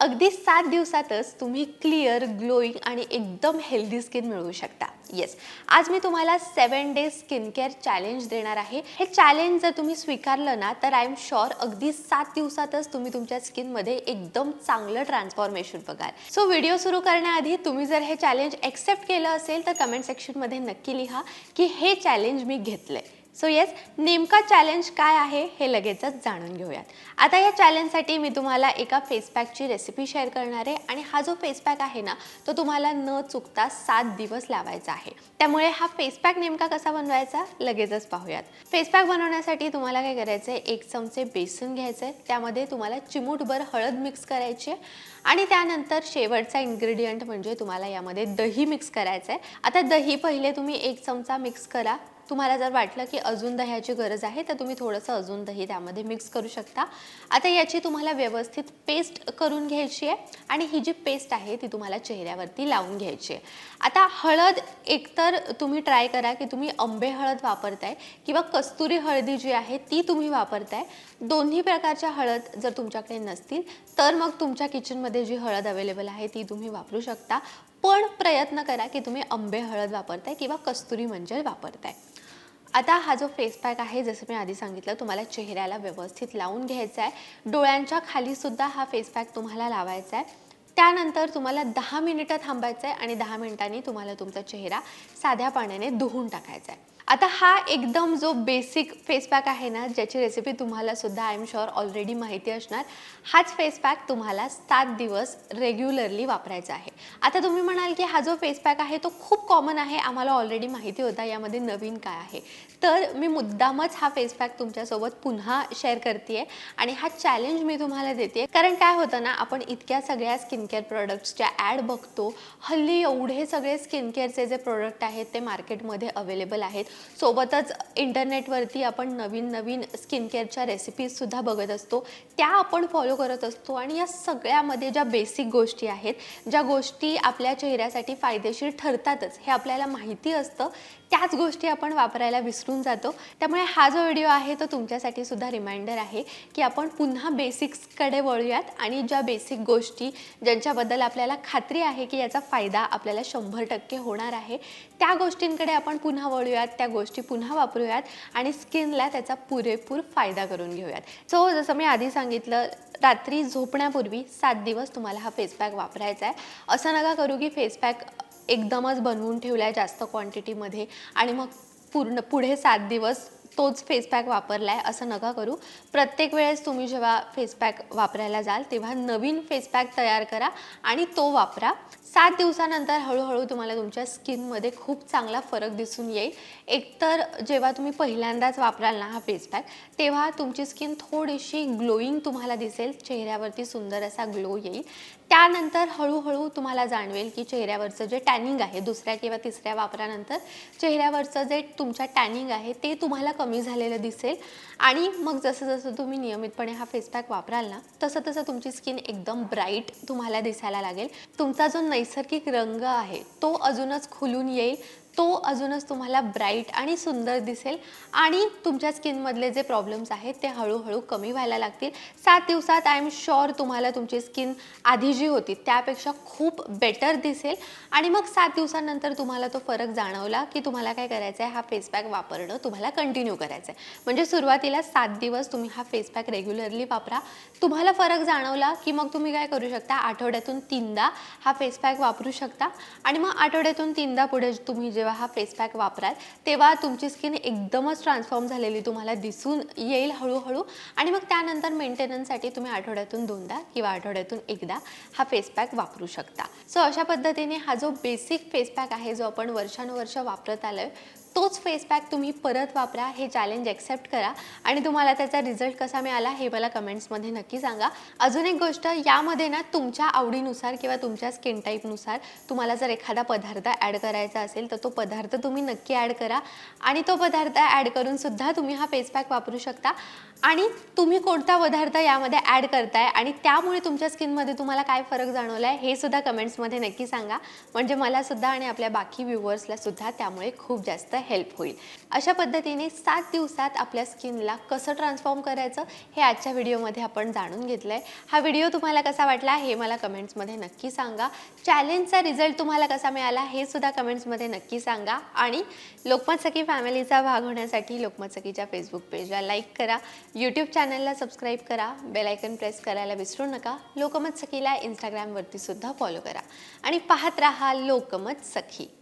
अगदी सात दिवसातच तुम्ही क्लिअर ग्लोईंग आणि एकदम हेल्दी स्किन मिळवू शकता. येस आज मी तुम्हाला seven days skin care challenge देणार आहे. हे चॅलेंज जर तुम्ही स्वीकारलं ना तर आय एम शुअर अगदी सात दिवसातच तुम्ही तुमच्या स्किनमध्ये एकदम चांगलं ट्रान्सफॉर्मेशन बघाल. सो व्हिडिओ सुरू करण्याआधी तुम्ही जर हे चॅलेंज एक्सेप्ट केलं असेल तर कमेंट सेक्शनमध्ये नक्की लिहा की हे चॅलेंज मी घेतलंय. सो येस नेमका चॅलेंज काय आहे हे लगेचच जाणून घेऊयात. आता या चॅलेंजसाठी मी तुम्हाला एका फेस पॅकची रेसिपी शेअर करणार आहे आणि हा जो फेस पॅक आहे ना तो तुम्हाला न चुकता सात दिवस लावायचा आहे. त्यामुळे हा फेस पॅक नेमका कसा बनवायचा? लगेचच पाहूयात. फेस पॅक बनवण्यासाठी तुम्हाला काय करायचं आहे एक चमचे बेसन घ्यायचं आहे त्यामध्ये तुम्हाला चिमूटभर हळद मिक्स करायची आहे. आणि त्यानंतर शेवटचा इन्ग्रेडियंट म्हणजे तुम्हाला यामध्ये दही मिक्स करायचं आहे आता दही पहिले तुम्ही एक चमचा मिक्स करा. तुम्हाला जर वाटलं की अजून दह्याची गरज आहे तर तुम्ही थोडंसं अजून दही त्यामध्ये मिक्स करू शकता. आता याची तुम्हाला व्यवस्थित पेस्ट करून घ्यायची आहे आणि ही जी पेस्ट आहे ती तुम्हाला चेहऱ्यावरती लावून घ्यायची आहे. आता हळद एकतर तुम्ही ट्राय करा की तुम्ही आंबे हळद वापरताय किंवा कस्तुरी हळदी जी आहे ती तुम्ही वापरताय. दोन्ही प्रकारच्या हळद जर तुमच्याकडे नसतील तर मग तुमच्या किचनमध्ये जी हळद अवेलेबल आहे ती तुम्ही वापरू शकता. पण प्रयत्न करा की तुम्ही आंबे हळद वापरताय किंवा कस्तुरी मंजल वापरताय. आता हा जो फेस पॅक आहे जसं मी आधी सांगितलं तुम्हाला चेहऱ्याला व्यवस्थित लावून घ्यायचा आहे. डोळ्यांच्या खालीसुद्धा हा फेस पॅक तुम्हाला लावायचा आहे. त्यानंतर तुम्हाला दहा मिनिटं थांबायचं आहे आणि दहा मिनिटांनी तुम्हाला तुमचा चेहरा साध्या पाण्याने धुवून टाकायचा आहे. आता हा एकदम जो बेसिक फेस पॅक आहे ना ज्याची रेसिपी तुम्हाला सुद्धा आय एम शुअर ऑलरेडी माहिती असणार हाच फेस पॅक तुम्हाला सात दिवस रेग्युलरली वापरायचा आहे. आता तुम्ही म्हणाल की हा जो फेस पॅक आहे तो खूप कॉमन आहे आम्हाला ऑलरेडी माहिती होता यामध्ये नवीन काय आहे. तर मी मुद्दामच हा फेस पॅक तुमच्यासोबत पुन्हा शेअर करते आणि हा चॅलेंज मी तुम्हाला देते कारण काय होतं ना आपण इतक्या सगळ्या स्किन केअर प्रोडक्ट्सच्या ॲड बघतो हल्ली एवढे सगळे स्किन केअरचे जे प्रोडक्ट आहेत ते मार्केटमध्ये अवेलेबल आहेत. सोबतच इंटरनेटवरती आपण नवीन नवीन स्किन केअरच्या रेसिपीजसुद्धा बघत असतो. त्या आपण फॉलो करत असतो आणि या सगळ्यामध्ये ज्या बेसिक गोष्टी आहेत ज्या गोष्टी आपल्या चेहऱ्यासाठी फायदेशीर ठरतातच हे आपल्याला माहिती असतं. त्याच गोष्टी आपण वापरायला विसरून जातो. त्यामुळे हा जो व्हिडिओ आहे तो तुमच्यासाठी सुद्धा रिमाइंडर आहे की आपण पुन्हा बेसिक्सकडे वळूयात आणि ज्या बेसिक गोष्टी ज्यांच्याबद्दल आपल्याला खात्री आहे की याचा फायदा आपल्याला शंभर टक्के होणार आहे त्या गोष्टींकडे आपण पुन्हा वळूयात. त्या गोष्टी पुन्हा वापरूयात आणि स्किनला त्याचा पुरेपूर फायदा करून घेऊयात. सो जसं मी आधी सांगितलं रात्री झोपण्यापूर्वी सात दिवस तुम्हाला हा फेस पॅक वापरायचा आहे. असं नका करू की फेस पॅक एकदमच बनवून ठेवला आहे जास्त क्वांटिटीमध्ये आणि मग पूर्ण पुढे सात दिवस तोच फेस पॅक वापरला आहे असं नका करू. प्रत्येक वेळेस तुम्ही जेव्हा फेस पॅक वापरायला जाल तेव्हा नवीन फेस पॅक तयार करा आणि तो वापरा. सात दिवसानंतर हळूहळू तुम्हाला तुमच्या स्किनमध्ये खूप चांगला फरक दिसून येईल. एकतर जेव्हा तुम्ही पहिल्यांदाच वापराल ना हा फेस पॅक तेव्हा तुमची स्किन थोडीशी ग्लोईंग तुम्हाला दिसेल चेहऱ्यावरती सुंदर असा ग्लो येईल. त्यानंतर हळूहळू तुम्हाला जाणवेल की चेहऱ्यावरचं जे टॅनिंग आहे दुसऱ्या किंवा तिसऱ्या वापरानंतर चेहऱ्यावरचं जे तुमच्या टॅनिंग आहे ते तुम्हाला कमी कमी झालेलं दिसेल. आणि मग जसं जसं तुम्ही नियमितपणे हा फेस पॅक वापराल ना तसं तसं तुमची स्किन एकदम ब्राईट तुम्हाला दिसायला लागेल. तुमचा जो नैसर्गिक रंग आहे तो अजूनच खुलून येईल. तो अजूनच तुम्हाला ब्राईट आणि सुंदर दिसेल आणि तुमच्या स्किनमधले जे प्रॉब्लेम्स आहेत ते हळूहळू कमी व्हायला लागतील. सात दिवसात आय एम शुअर तुम्हाला तुमची स्किन आधी जी होती त्यापेक्षा खूप बेटर दिसेल. आणि मग सात दिवसानंतर तुम्हाला तो फरक जाणवला की तुम्हाला काय करायचं आहे हा फेस पॅक वापरणं तुम्हाला कंटिन्यू करायचं आहे म्हणजे सुरुवातीला सात दिवस तुम्ही हा फेस पॅक रेग्युलरली वापरा. तुम्हाला फरक जाणवला की मग तुम्ही काय करू शकता आठवड्यातून तीनदा हा फेस पॅक वापरू शकता. आणि मग आठवड्यातून तीनदा पुढे तुम्ही जेव्हा हा फेस पॅक वापराल तेव्हा तुमची स्किन एकदमच ट्रान्सफॉर्म झालेली तुम्हाला दिसून येईल हळूहळू. आणि मग त्यानंतर मेंटेनन्ससाठी तुम्ही आठवड्यातून दोनदा किंवा आठवड्यातून एकदा हा फेस पॅक वापरू शकता. सो अशा पद्धतीने हा जो बेसिक फेस पॅक आहे जो आपण वर्षानुवर्ष वापरत आलो आहे तोच फेस पॅक तुम्ही परत वापरा हे चॅलेंज ॲक्सेप्ट करा आणि तुम्हाला त्याचा रिझल्ट कसा मिळाला हे मला कमेंट्समध्ये नक्की सांगा. अजून एक गोष्ट यामध्ये ना तुमच्या आवडीनुसार किंवा तुमच्या स्किन टाईपनुसार तुम्हाला जर एखादा पदार्थ ॲड करायचा असेल तर तो पदार्थ तुम्ही नक्की ॲड करा. आणि तो पदार्थ ॲड करूनसुद्धा तुम्ही हा फेस पॅक वापरू शकता. आणि तुम्ही कोणता पदार्थ यामध्ये ॲड करताय आणि त्यामुळे तुमच्या स्किनमध्ये तुम्हाला काय फरक जाणवला आहे हे सुद्धा कमेंट्समध्ये नक्की सांगा. म्हणजे मला सुद्धा आणि आपल्या बाकी व्ह्युअर्सला सुद्धा त्यामुळे खूप जास्त हेल्प होईल. अशा पद्धतीने सात दिवसात आपल्या स्किनला कसं ट्रान्सफॉर्म करायचं हे आजच्या व्हिडिओमध्ये आपण जाणून घेतलं आहे हा व्हिडिओ तुम्हाला कसा वाटला हे मला कमेंट्समध्ये नक्की सांगा. चॅलेंजचा रिझल्ट तुम्हाला कसा मिळाला हे सुद्धा कमेंट्समध्ये नक्की सांगा. आणि लोकमत सखी फॅमिलीचा भाग होण्यासाठी लोकमत सखीच्या फेसबुक पेजला लाईक करा. यूट्यूब चॅनलला सबस्क्राईब करा. बेलायकन प्रेस करायला विसरू नका. लोकमत सखीला इंस्टाग्रामवरती सुद्धा फॉलो करा. आणि पाहत राहा लोकमत सखी.